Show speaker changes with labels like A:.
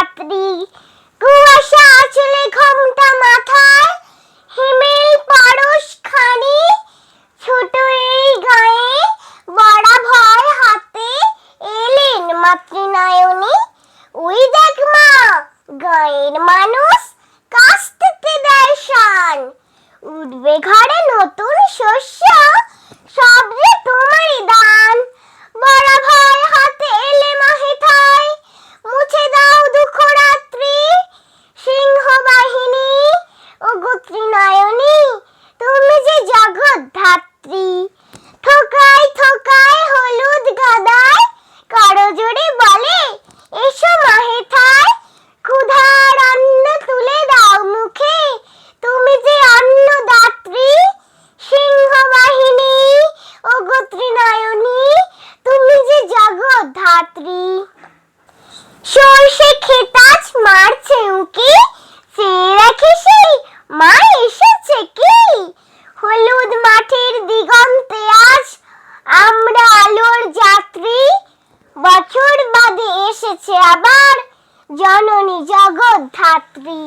A: রাত্রি কুয়াশা আঁচলে ঘোমটা মাথায়। হিমেল পরশ খানি ছোট এই গায়ে। বড়া ভয় হাতে এলেন মাতৃনায়নী। ওই দেখ মা, গায়ের মানুষ কাছ থেকে দেয় শান। উঠবে ঘরে নতুন শস্য। গোত্রী নয়নী, তুমি যে জগৎ ধাত্রী ঠোকাই ঠোকাই হলুদ গাদায় কারও জোরে বলে, এসো মাহে ঠাই ক্ষুধার অন্ন তুলে দাও মুখে। তুমি যে অন্নদাত্রী সিংহ বাহিনী ও গোত্রী নয়নী, তুমি যে জগৎ ধাত্রী সর্ষে খেতাজ মারছে উকি এসেছে আবার জননী জগৎ ধাত্রী